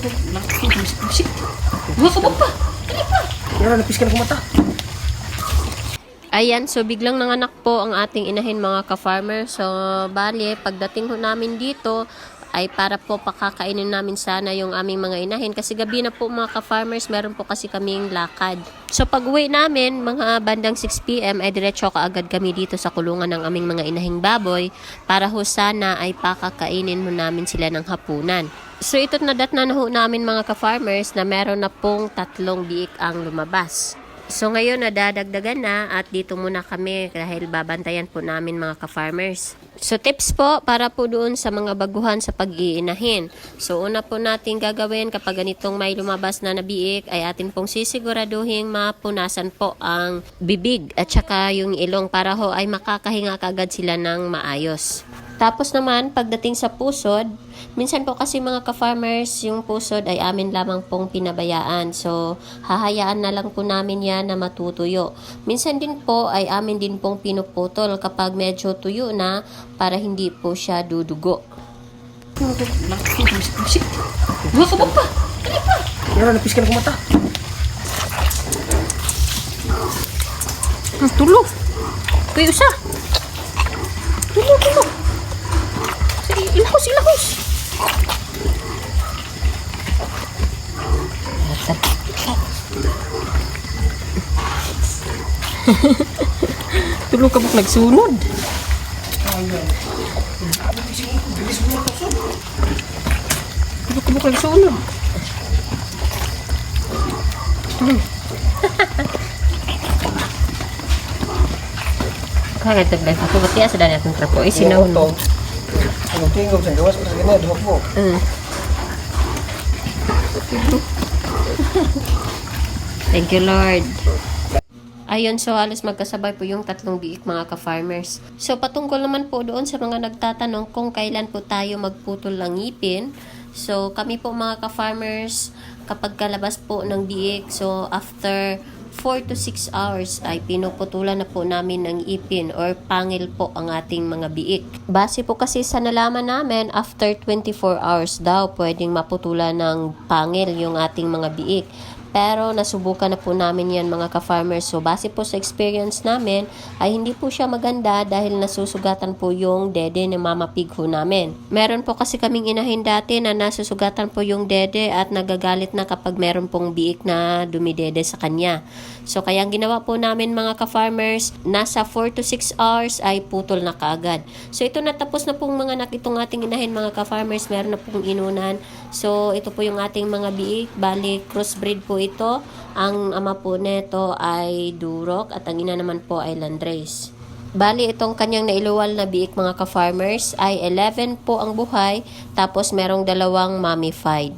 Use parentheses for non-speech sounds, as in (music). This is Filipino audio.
Bisik. Mga kabog pa. Kaya napis ka na kumata. Ayan, so biglang nanganak po ang ating inahin mga ka-farmer. So, bali, pagdating ho namin dito, ay para po pakakainin namin sana yung aming mga inahin. Kasi gabi na po mga ka-farmers, meron po kasi kaming lakad. So, pag uwi namin, mga bandang 6pm, ay diretso kaagad kami dito sa kulungan ng aming mga inahing baboy para ho sana ay pakakainin ho namin sila ng hapunan. So, ito't nadat na na ho namin mga ka-farmers na meron na pong tatlong biik ang lumabas. So ngayon nadadagdagan na at dito muna kami dahil babantayan po namin mga ka-farmers. So tips po para po doon sa mga baguhan sa pag-iinahin. So una po natin gagawin kapag ganitong may lumabas na nabiik ay atin pong sisiguraduhin mapunasan po ang bibig at saka yung ilong para ho ay makakahinga kagad sila ng maayos. Tapos naman, pagdating sa pusod, minsan po kasi mga ka-farmers, yung pusod ay amin lamang pong pinabayaan. So, hahayaan na lang po namin yan na matutuyo. Minsan din po ay amin din pong pinuputol kapag medyo tuyo na para hindi po siya dudugo. Bisik. Mga kabog pa. Kaya napis ka na kumata. Hmm, Tulo. Kuya Tulo ka buk nagsunod. Tulo ka buk nagsunod. Tulo. Kaya guys, ako ba't sa dani atong trapo? Eh, sinaw to. Ang tingog sa gawas pa sa ganyan, duhok mo. Mm. (laughs) Thank you, Lord. Ayun, so halos magkasabay po yung tatlong biik mga ka-farmers. So patungkol naman po doon sa mga nagtatanong kung kailan po tayo magputol ng ngipin. So kami po mga ka-farmers, kapag kalabas po ng biik, so after 4 to 6 hours ay pinuputulan na po namin ng ipin or pangil po ang ating mga biik. Base po kasi sa nalaman namin, after 24 hours daw pwedeng maputulan ng pangil yung ating mga biik. Pero nasubukan na po namin yan mga ka-farmers. So base po sa experience namin ay hindi po siya maganda dahil nasusugatan po yung dede ng mama pig ho namin. Meron po kasi kaming inahin dati na nasusugatan po yung dede at nagagalit na kapag meron pong biik na dumidede sa kanya. So kaya ang ginawa po namin mga ka-farmers, nasa 4 to 6 hours ay putol na kaagad. So ito natapos na pong mga nakitong ating inahin mga ka-farmers, meron na pong inunan. So ito po yung ating mga biik, bali crossbreed po ito. Ang ama po nito ay Durok at ang ina naman po ay Landrace. Bali, itong kanyang nailuwal na biik mga ka-farmers ay 11 po ang buhay, tapos merong dalawang mummified.